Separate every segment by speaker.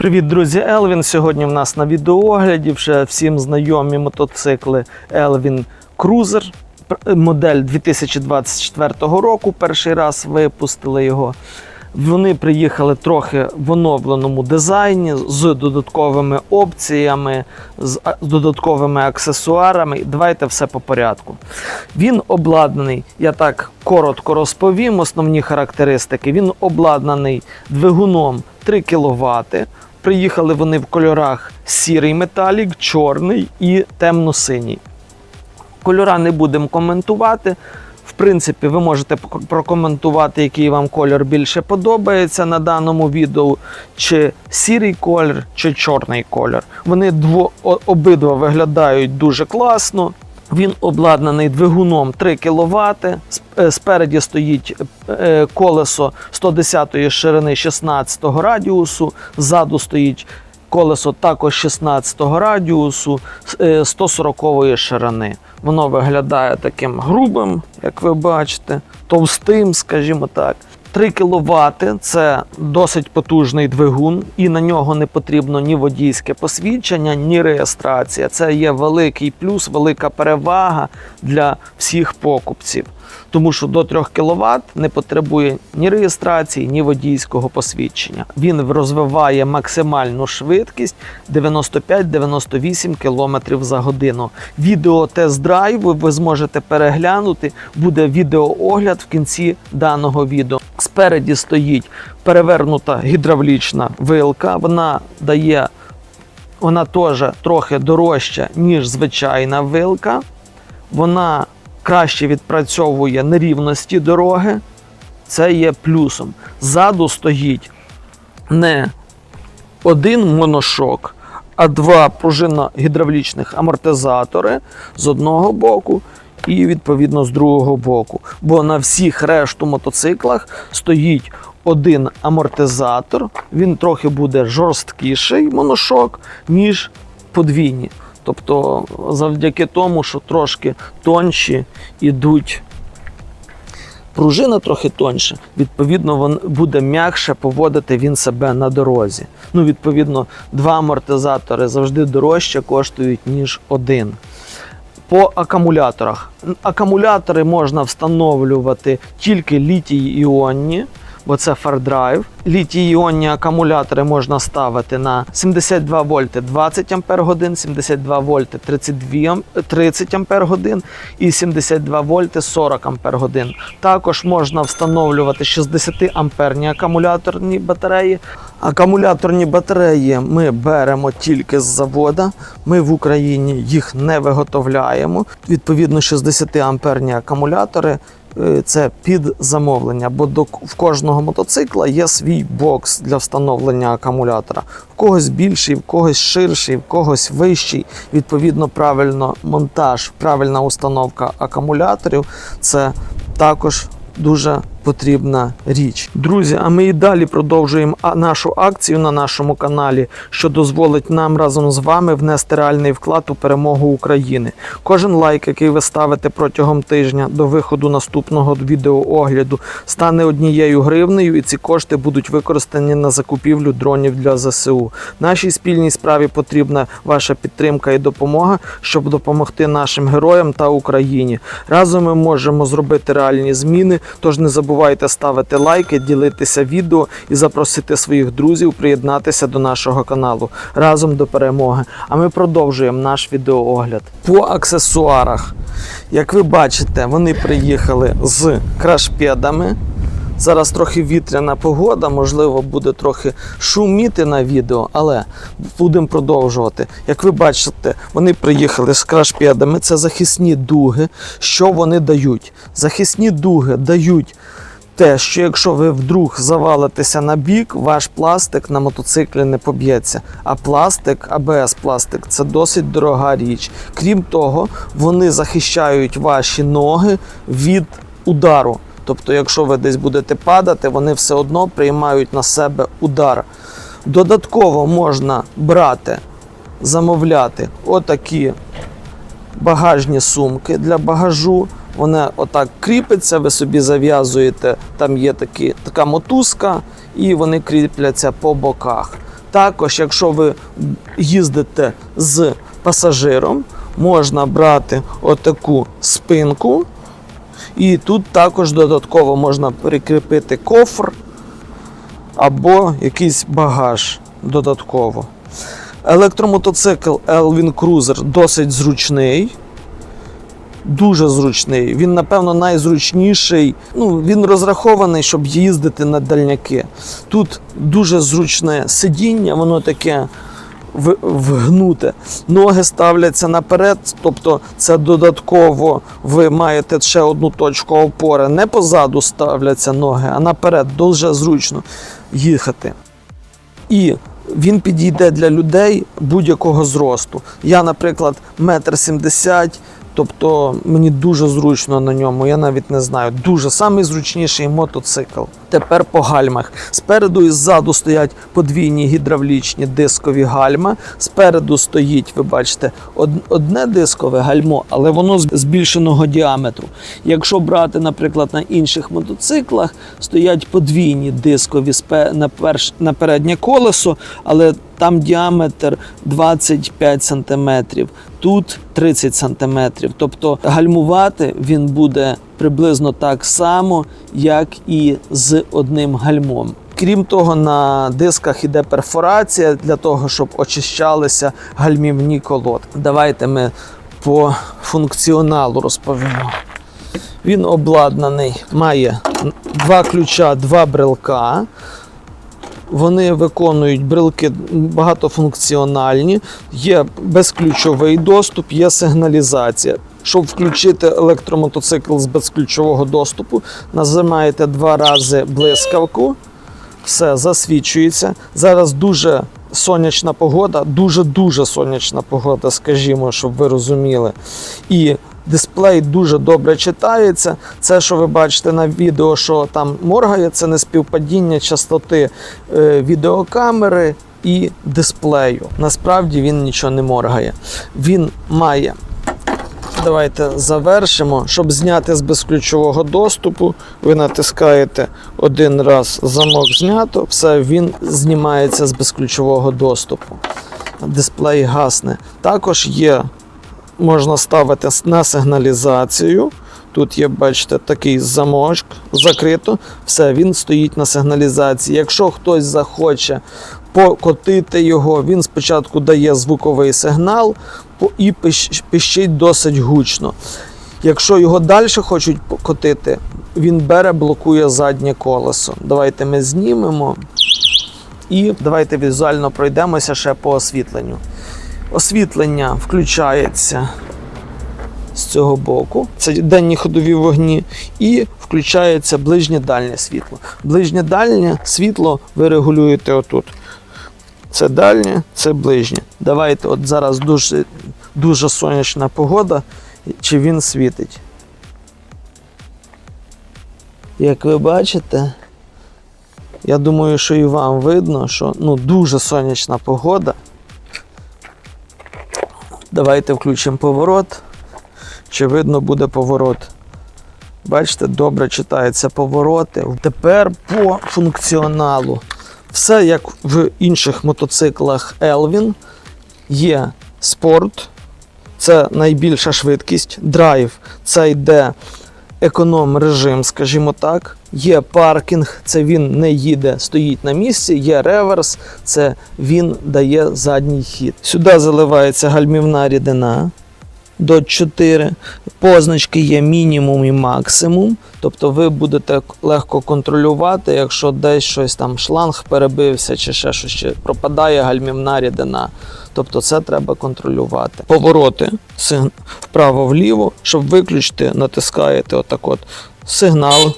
Speaker 1: Привіт, друзі! Елвін. Сьогодні в нас на відеоогляді вже всім знайомі мотоцикли Elvin Cruiser. Модель 2024 року. Перший раз випустили його. Вони приїхали трохи в оновленому дизайні з додатковими опціями, з додатковими аксесуарами. Давайте все по порядку. Він обладнаний, я так коротко розповім основні характеристики. Він обладнаний двигуном 3 кВт. Приїхали вони в кольорах сірий металік, чорний і темно-синій. Кольора не будемо коментувати. В принципі, ви можете прокоментувати, який вам колір більше подобається на даному відео, чи сірий колір, чи чорний колір. Вони дво, обидва виглядають дуже класно. Він обладнаний двигуном 3 кВт. Спереді стоїть е, колесо 110 ширини 16 радіусу, ззаду стоїть колесо також 16 радіусу е, 140 ширини. Воно виглядає таким грубим, як ви бачите, товстим, скажімо так. 3 кВт це досить потужний двигун, і на нього не потрібно ні водійське посвідчення, ні реєстрація. Це є великий плюс, велика перевага для всіх покупців. Тому що до 3 кВт не потребує ні реєстрації, ні водійського посвідчення. Він розвиває максимальну швидкість 95-98 км за годину. Відео тест-драйву ви зможете переглянути. Буде відеоогляд в кінці даного відео. Спереді стоїть перевернута гідравлічна вилка. Вона дає вона теж трохи дорожча, ніж звичайна вилка. Вона краще відпрацьовує нерівності дороги. Це є плюсом. Ззаду стоїть не один моношок, а два пружинно-гідравлічних амортизатори з одного боку і відповідно з другого боку. Бо на всіх решту мотоциклах стоїть один амортизатор. Він трохи буде жорсткіший моношок, ніж подвійні. Тобто, завдяки тому, що трошки тонші ідуть пружина трохи тоньше, відповідно, він буде м'якше поводити він себе на дорозі. Ну, відповідно, два амортизатори завжди дорожче коштують, ніж один. По акумуляторах. Акумулятори можна встановлювати тільки літій-іонні, бо це фардрайв. Літій-іонні акумулятори можна ставити на 72 вольти 20 ампер годин, 72 вольти 32 30 ампер годин і 72 вольти 40 ампер годин. Також можна встановлювати 60 амперні акумуляторні батареї. Акумуляторні батареї ми беремо тільки з завода. Ми в Україні їх не виготовляємо. Відповідно, 60 амперні акумулятори це під замовлення, бо до в кожного мотоцикла є свій бокс для встановлення акумулятора. В когось більший, в когось ширший, в когось вищий. Відповідно, правильно монтаж, правильна установка акумуляторів це також дуже потрібна річ. Друзі, а ми і далі продовжуємо нашу акцію на нашому каналі, що дозволить нам разом з вами внести реальний вклад у перемогу України. Кожен лайк, який ви ставите протягом тижня до виходу наступного відеоогляду, стане однією гривнею, і ці кошти будуть використані на закупівлю дронів для ЗСУ. Нашій спільній справі потрібна ваша підтримка і допомога, щоб допомогти нашим героям та Україні. Разом ми можемо зробити реальні зміни. Тож не забувайте ставити лайки, ділитися відео і запросити своїх друзів приєднатися до нашого каналу разом до перемоги. А ми продовжуємо наш відеоогляд. По аксесуарах, як ви бачите, вони приїхали з крашпедами. Зараз трохи вітряна погода, можливо, буде трохи шуміти на відео, але будемо продовжувати. Як ви бачите, вони приїхали з крашпедами. Це захисні дуги. Що вони дають? Захисні дуги дають те, що якщо ви вдруг завалитеся на бік, ваш пластик на мотоциклі не поб'ється. А пластик, АБС пластик це досить дорога річ. Крім того, вони захищають ваші ноги від удару. Тобто, якщо ви десь будете падати, вони все одно приймають на себе удар. Додатково можна брати, замовляти отакі багажні сумки для багажу. Вона отак кріпиться, ви собі зав'язуєте, там є такі, така мотузка, і вони кріпляться по боках. Також, якщо ви їздите з пасажиром, можна брати отаку спинку, і тут також додатково можна прикріпити кофр або якийсь багаж додатково. Електромотоцикл Elvin Cruiser досить зручний. Дуже зручний. Він, напевно, найзручніший. Ну, він розрахований, щоб їздити на дальняки. Тут дуже зручне сидіння, воно таке вгнуте. Ноги ставляться наперед, тобто це додатково ви маєте ще одну точку опори. Не позаду ставляться ноги, а наперед. Дуже зручно їхати. І він підійде для людей будь-якого зросту. Я, наприклад, метр сімдесят, тобто мені дуже зручно на ньому. Я навіть не знаю. Дуже самий зручніший мотоцикл. Тепер по гальмах. Спереду і ззаду стоять подвійні гідравлічні дискові гальма. Спереду стоїть, ви бачите, одне дискове гальмо, але воно збільшеного діаметру. Якщо брати, наприклад, на інших мотоциклах, стоять подвійні дискові на переднє колесо, але там діаметр 25 см, тут 30 см. Тобто гальмувати він буде приблизно так само, як і з одним гальмом. Крім того, на дисках іде перфорація для того, щоб очищалися гальмівні колодки. Давайте ми по функціоналу розповімо. Він обладнаний, має два ключа, два брелка. Вони виконують брелки багатофункціональні, є безключовий доступ, є сигналізація. Щоб включити електромотоцикл з безключового доступу, нажимаєте два рази блискавку, все засвічується. Зараз дуже сонячна погода, дуже-дуже сонячна погода, скажімо, щоб ви розуміли. І дисплей дуже добре читається. Це, що ви бачите на відео, що там моргає, це не співпадіння частоти е, відеокамери і дисплею. Насправді він нічого не моргає. Він має Давайте завершимо. Щоб зняти з безключового доступу, ви натискаєте один раз замок знято, все, він знімається з безключового доступу. Дисплей гасне. Також є, можна ставити на сигналізацію. Тут є, бачите, такий замочок, закрито. Все, він стоїть на сигналізації. Якщо хтось захоче покотити його, він спочатку дає звуковий сигнал і пищить досить гучно. Якщо його далі хочуть покотити, він бере, блокує заднє колесо. Давайте ми знімемо і давайте візуально пройдемося ще по освітленню. Освітлення включається з цього боку. Це денні ходові вогні, і включається ближнє дальнє світло. Ближнє дальнє світло ви регулюєте отут. Це дальнє, це ближнє. Давайте, от зараз дуже, дуже сонячна погода, чи він світить. Як ви бачите, я думаю, що і вам видно, що ну, дуже сонячна погода. Давайте включимо поворот. Чи видно буде поворот? Бачите, добре читаються повороти. Тепер по функціоналу. Все як в інших мотоциклах Elvin. Є спорт, це найбільша швидкість, драйв це йде економ режим, скажімо так. Є паркінг, це він не їде, стоїть на місці. Є реверс, це він дає задній хід. Сюди заливається гальмівна рідина до 4. Позначки є мінімум і максимум. Тобто ви будете легко контролювати, якщо десь щось там шланг перебився чи ще щось ще пропадає гальмівна рідина. Тобто це треба контролювати. Повороти вправо-вліво, щоб виключити, натискаєте отак от сигнал.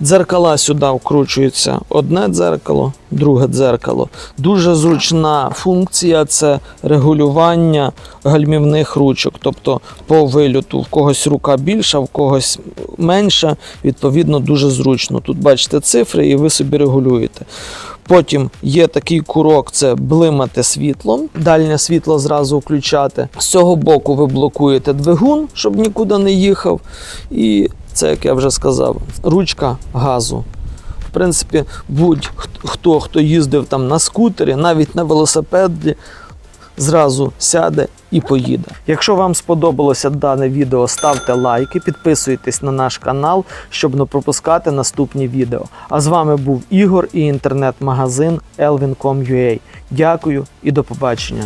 Speaker 1: Дзеркала сюди вкручується одне дзеркало, друге дзеркало. Дуже зручна функція це регулювання гальмівних ручок. Тобто по вильоту в когось рука більша, в когось менша. Відповідно, дуже зручно. Тут бачите цифри, і ви собі регулюєте. Потім є такий курок, це блимати світлом. Дальнє світло зразу включати. З цього боку ви блокуєте двигун, щоб нікуди не їхав. І це, як я вже сказав, ручка газу. В принципі, будь-хто, хто їздив там на скутері, навіть на велосипеді, зразу сяде і поїде. Якщо вам сподобалося дане відео, ставте лайки, підписуйтесь на наш канал, щоб не пропускати наступні відео. А з вами був Ігор і інтернет-магазин elvin.com.ua. Дякую і до побачення.